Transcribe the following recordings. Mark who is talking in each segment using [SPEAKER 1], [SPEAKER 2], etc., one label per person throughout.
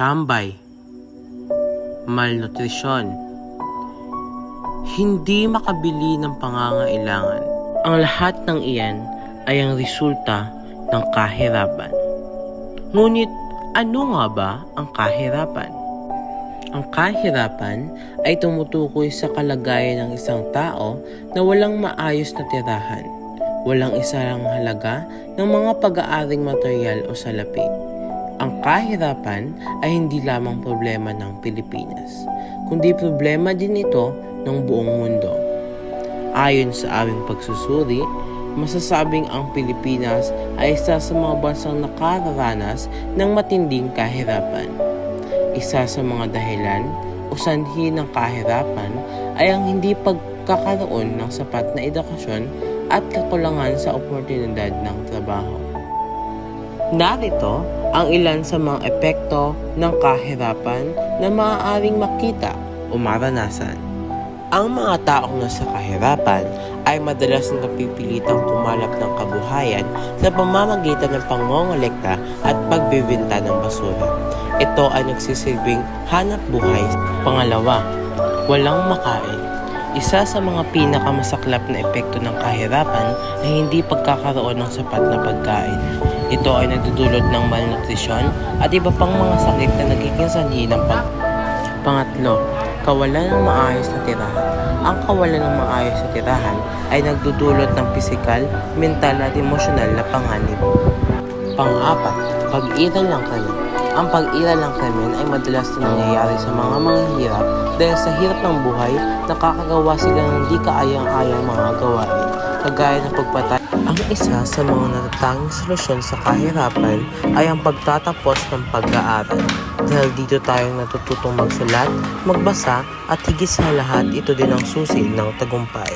[SPEAKER 1] tambay, malnutrisyon, hindi makabili ng pangangailangan. Ang lahat ng iyan ay ang resulta ng kahirapan. Ngunit ano nga ba ang kahirapan? Ang kahirapan ay tumutukoy sa kalagayan ng isang tao na walang maayos na tirahan, walang isang halaga ng mga pag-aaring material o salapi. Ang kahirapan ay hindi lamang problema ng Pilipinas, kundi problema din ito ng buong mundo. Ayon sa aming pagsusuri, masasabing ang Pilipinas ay isa sa mga bansang nakararanas ng matinding kahirapan. Isa sa mga dahilan o sanhi ng kahirapan ay ang hindi pagkakaroon ng sapat na edukasyon at kakulangan sa oportunidad ng trabaho. Narito ang ilan sa mga epekto ng kahirapan na maaaring makita o maranasan. Ang mga taong nasa kahirapan ay madalas na napipilitang kumalap ng kabuhayan sa pamamagitan ng pangongolekta at pagbibinta ng basura. Ito ay nagsisilbing hanap buhay. Pangalawa, walang makain. Isa sa mga pinakamasaklap na epekto ng kahirapan ay hindi pagkakaroon ng sapat na pagkain. Ito ay nagdudulot ng malnutrisyon at iba pang mga sakit na nagiging sanhi ng pag... Pangatlo, kawalan ng maayos na tirahan. Ang kawalan ng maayos na tirahan ay nagdudulot ng pisikal, mental at emosyonal na panganib. Pang-apat, pag-iral ng krimen. Ang pag-iral ng krimen ay madalas na nangyayari sa mga manghihirap dahil sa hirap ng buhay, nakakagawa sila ng di kaayang-ayang mga gawain, kagaya ng pagpatay. Ang isa sa mga natatanging solusyon sa kahirapan ay ang pagtatapos ng pag-aaral. Dahil dito tayong natututong magsulat, magbasa at higit sa lahat ito din ang susi ng tagumpay.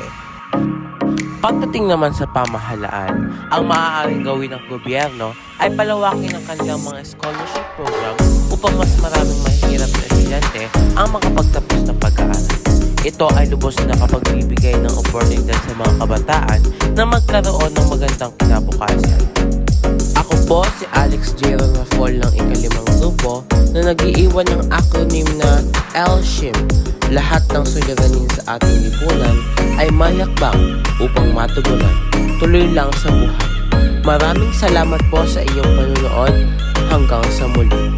[SPEAKER 1] Pagdating naman sa pamahalaan, ang maaaring gawin ng gobyerno ay palawakin ang kanilang mga scholarship program upang mas maraming mahihirap na estudyante ang makapagtapos ng pag-aaral. Ito ay lubos na nakapagbibigay ng oportunidad sa mga kabataan na magkaroon ng magandang kinabukasan. Ako po si Alex J. Ramafol ng ikalimang grupo na nag-iiwan ng acronym na LSHIM. Lahat ng suliranin sa ating lipunan ay mayakbang upang matugunan. Tuloy lang sa buhay. Maraming salamat po sa inyong panunood. Hanggang sa muli.